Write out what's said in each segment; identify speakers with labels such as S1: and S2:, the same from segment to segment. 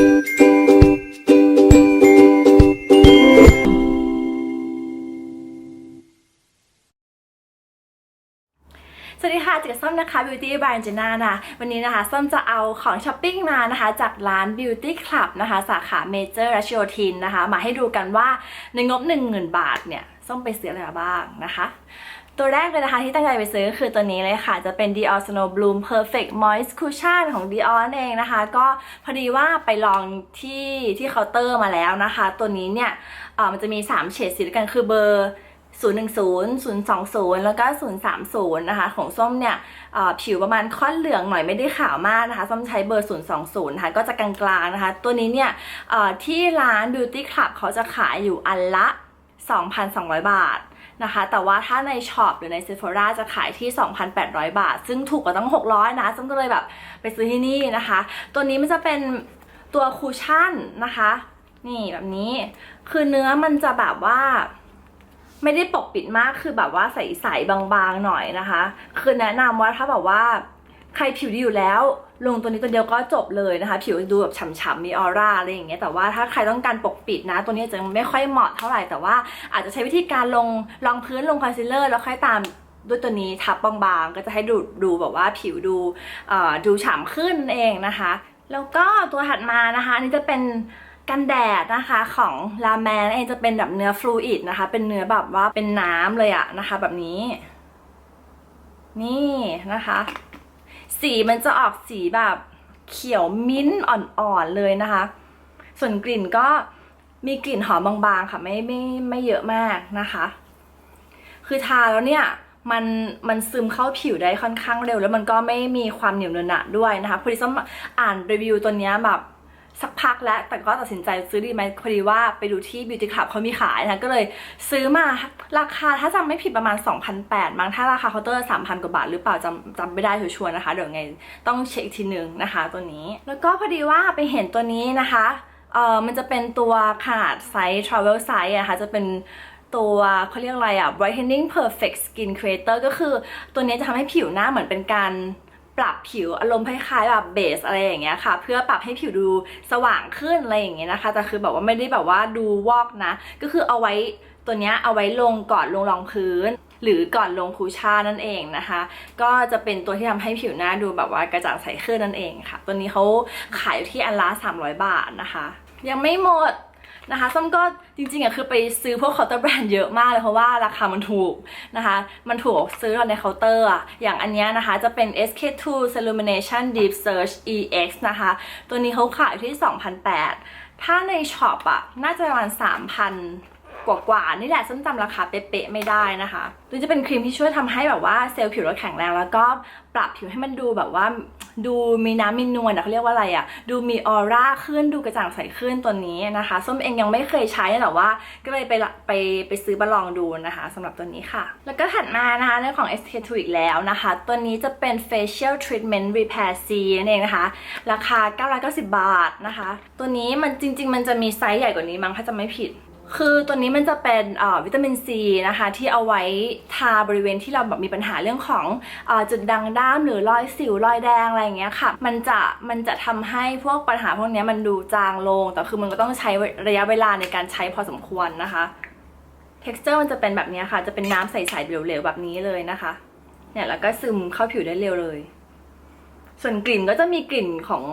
S1: สวัสดีค่ะจิกส้มนะคะ Beauty by Anjana นะวันนี้นะคะส้มจะเอาของช้อปปิ้งมานะคะ จากร้าน Beauty Club นะคะ สาขาเมเจอร์รัชโยธินนะคะ มาให้ดูกันว่าในงบ 10,000 บาทเนี่ย ส้มไปซื้ออะไรมาบ้างนะคะ ตัวแรกเลยนะคะที่ตั้งใจไปซื้อก็คือตัวนี้เลยค่ะ จะเป็น Dior Snow Bloom Perfect Moist Cushion ของ Dior เองนะคะ ก็พอดีว่าไปลองที่ที่เคาน์เตอร์มาแล้วนะคะ ตัวนี้เนี่ยเออมันจะมี 3 เฉดสีด้วยกันคือเบอร์010 020 แล้วก็ 030 นะคะ ของส้มเนี่ยเออผิวประมาณค่อนเหลืองหน่อยไม่ได้ขาวมากนะคะ ส้มใช้เบอร์ 020 นะคะ ก็จะกลางๆนะคะ ตัวนี้เนี่ยเออที่ร้าน Beauty Club เขาจะขายอยู่อันละ 2,200 บาทนะคะ แต่ว่าถ้าในช็อปหรือใน Sephora จะขายที่ 2,800 บาท ซึ่งถูกกว่าตั้ง 600 นะซึ่งก็เลยแบบไปซื้อที่นี่นะคะ ตัวนี้มันจะเป็นตัวคูชั่นนะคะ นี่แบบนี้ คือเนื้อมันจะแบบว่าไม่ได้ปกปิดมากคือแบบว่าใสๆบางๆหน่อยนะคะ คือแนะนำว่าถ้าแบบว่า ใครผิวดีอยู่แล้ว ลงตัวนี้ตัวเดียวก็จบเลยนะคะ ผิวดูแบบฉ่ำๆมีออร่าอะไรอย่างเงี้ยแต่ว่าถ้าใครต้องการปกปิดนะ ตัวนี้จะไม่ค่อยเหมาะเท่าไหร่แต่ว่าอาจจะใช้วิธีการลงรองพื้นลงคอนซีลเลอร์แล้วค่อยตามด้วยตัวนี้ทับบางๆ ก็จะให้ดูดูแบบว่าผิวดูอ่อดูฉ่ำขึ้นนั่นเองนะคะ แล้วก็ตัวถัดมานะคะอันนี้จะเป็นกันแดดนะคะของลาแมนเองจะเป็นแบบเนื้อฟลูอิดนะคะ เป็นเนื้อแบบว่าเป็นน้ำเลยอะนะคะ แบบนี้ นี่นะคะ สีมันจะออกสีแบบเขียวมิ้นท์อ่อนๆเลยนะคะ ส่วนกลิ่นก็มีกลิ่นหอมบางๆค่ะไม่ไม่ไม่เยอะมากนะคะ คือทาแล้วเนี่ยมันมันซึมเข้าผิวได้ค่อนข้างเร็ว แล้วมันก็ไม่มีความเหนียวเนอะหนะด้วยนะคะพอดีส้มอ่านรีวิวตัวเนี้ยแบบ สักพักแล้ว แต่ก็ตัดสินใจซื้อดีไหมพอดีว่าไปดูที่ Beauty Club เขามีขายนะก็เลยซื้อมาราคาถ้าจำไม่ผิดประมาณ 2,800มั้งถ้าราคาเคาน์เตอร์3,000 กว่าบาท หรือเปล่าจำจำไม่ได้ชัวร์นะคะ เดี๋ยวไงต้องเช็คอีกทีนึงนะคะ ตัวนี้ แล้วก็พอดีว่าไปเห็นตัวนี้นะคะเออมันจะเป็นตัวขนาดไซส์ travel size อะคะจะเป็นตัวเขาเรียกอะไรอะ brightening perfect skin creator ก็คือตัวนี้จะทำให้ผิวหน้าเหมือนเป็นการ ปรับผิวอารมณ์คล้ายๆแบบเบสอะไรอย่างเงี้ยค่ะ เพื่อปรับให้ผิวดูสว่างขึ้นอะไรอย่างเงี้ยนะคะแต่คือแบบว่าไม่ได้แบบว่าดูวอกนะ ก็คือเอาไว้ตัวเนี้ยเอาไว้ลงก่อนลงรองพื้น หรือก่อนลงคูชั่นนั่นเองนะคะ ก็จะเป็นตัวที่ทำให้ผิวหน้าดูแบบว่ากระจ่างใสขึ้นนั่นเองค่ะ ตัวนี้เขาขายอยู่ที่อันละ300 บาทนะคะ ยังไม่หมด นะคะส้มก็จริงๆอะคือไปซื้อพวกเคาน์เตอร์แบรนด์เยอะมากเลยเพราะว่าราคามันถูกนะคะ มันถูกซื้อในเคาน์เตอร์อะอย่างอันเนี้ยนะคะจะเป็น SK2 Illumination Deep Search EX นะคะ ตัวนี้เขาขายอยู่ที่ 2,008 ถ้าในช็อปอะน่าจะประมาณ 3,000 กว่าๆนี่แหละส้มจำราคาเป๊ะๆไม่ได้นะคะตัวจะเป็นครีมที่ช่วยทำให้แบบว่าเซลล์ผิวเราแข็งแรงแล้วก็ปรับผิวให้มันดูแบบว่าดูมีน้ำมีนวลอะเขาเรียกว่าอะไรอะดูมีออร่าขึ้นดูกระจ่างใสขึ้นตัวนี้นะคะส้มเองยังไม่เคยใช้แต่ว่า ก็เลยไปไปไปซื้อมาลองดูนะคะสำหรับตัวนี้ค่ะ แล้วก็ถัดมานะคะเรื่องของ SK2 อีกแล้วนะคะ ตัวนี้จะเป็น facial treatment repair C นั่นเองนะคะ ราคา 990 บาทนะคะ ตัวนี้มันจริง ๆ มันจะมีไซส์ใหญ่กว่านี้มั้งถ้าจะไม่ผิด คือตัวนี้มันจะเป็นวิตามินซีนะคะที่เอาไว้ทาบริเวณที่เราแบบมีปัญหาเรื่องของอจุดด่างด้ามหรือรอยสิวรอยแดงอะไรอย่างเงี้ยค่ะ มันจะมันจะทำให้พวกปัญหาพวกนี้มันดูจางลง แต่คือมันก็ต้องใช้ระยะเวลาในการใช้พอสมควรนะคะ texture มันจะเป็นแบบนี้ค่ะ จะเป็นน้ำใสๆเหลวๆแบบนี้เลยนะคะ เนี่ยแล้วก็ซึมเข้าผิวได้เร็วเลย ส่วนกลิ่นก็จะมีกลิ่นของ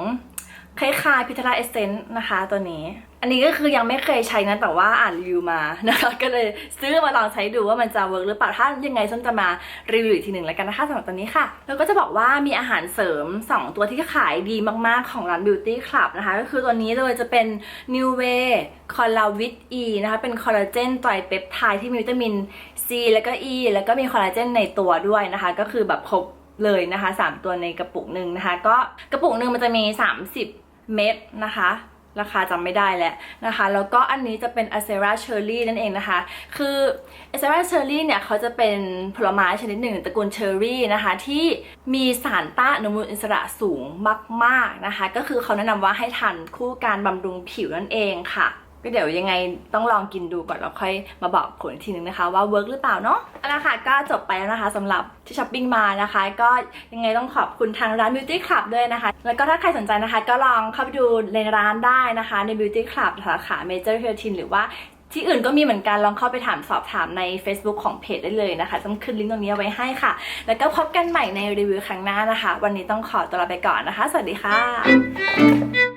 S1: คล้ายๆพิทราเอเซนต์นะคะตัวนี้ อันนี้ก็คือยังไม่เคยใช้นะแต่ว่าอ่านรีวิวมานะคะก็เลยซื้อมาลองใช้ดูว่ามันจะเวิร์กหรือเปล่าถ้ายังไงส้มจะมารีวิวอีกทีหนึ่งแล้วกันนะคะสำหรับตัวนี้ค่ะ แล้วก็จะบอกว่ามีอาหารเสริม 2 ตัวที่ขายดีมากๆของร้าน Beauty Club นะคะ ก็คือตัวนี้เลยจะเป็น New Way c o l l a v i t E นะคะเป็นคอลลาเจนไตรเปปไทด์ที่มีวิตามิน C แล้วก็ E แล้วก็มีคอลลาเจนในตัวด้วยนะคะ ก็คือแบบครบเลยนะคะ 3 ตัวในกระปุกหนึ่งนะคะ ก็กระปุกหนึ่งมันจะมี 30 เม็ดนะคะราคาจำไม่ได้แล้วนะคะ แล้วก็อันนี้จะเป็นอเซราเชอร์รี่นั่นเองนะคะ คืออเซราเชอร์รี่เนี่ยเขาจะเป็นผลไม้ชนิดหนึ่งตระกูลเชอร์รี่นะคะที่มีสารต้านอนุมูลอิสระสูงมาก ๆนะคะ ก็คือเขาแนะนำว่าให้ทานคู่การบำรุงผิวนั่นเองค่ะ ก็เดี๋ยวยังไงต้องลองกินดูก่อนแล้วค่อยมาบอกผลอีกทีนึงนะคะ ว่าเวิร์กหรือเปล่าเนาะเอาละค่ะก็จบไปแล้วนะคะสำหรับที่ช้อปปิ้งมานะคะ ก็ยังไงต้องขอบคุณทางร้าน Beauty Club ด้วยนะคะ แล้วก็ถ้าใครสนใจนะคะ ก็ลองเข้าไปดูในร้านได้นะคะ ใน Beauty Club สาขา Major h e r t i n หรือว่าที่อื่นก็มีเหมือนกันลองเข้าไปถามสอบถามใน Facebook ของเพจได้เลยนะคะต้องขึ้นลิงก์ตรงนี้ไว้ให้ค่ะ แล้วก็พบกันใหม่ในรีวิวครั้งหน้านะคะ วันนี้ต้องขอตัวลาไปก่อนนะคะ สวัสดีค่ะ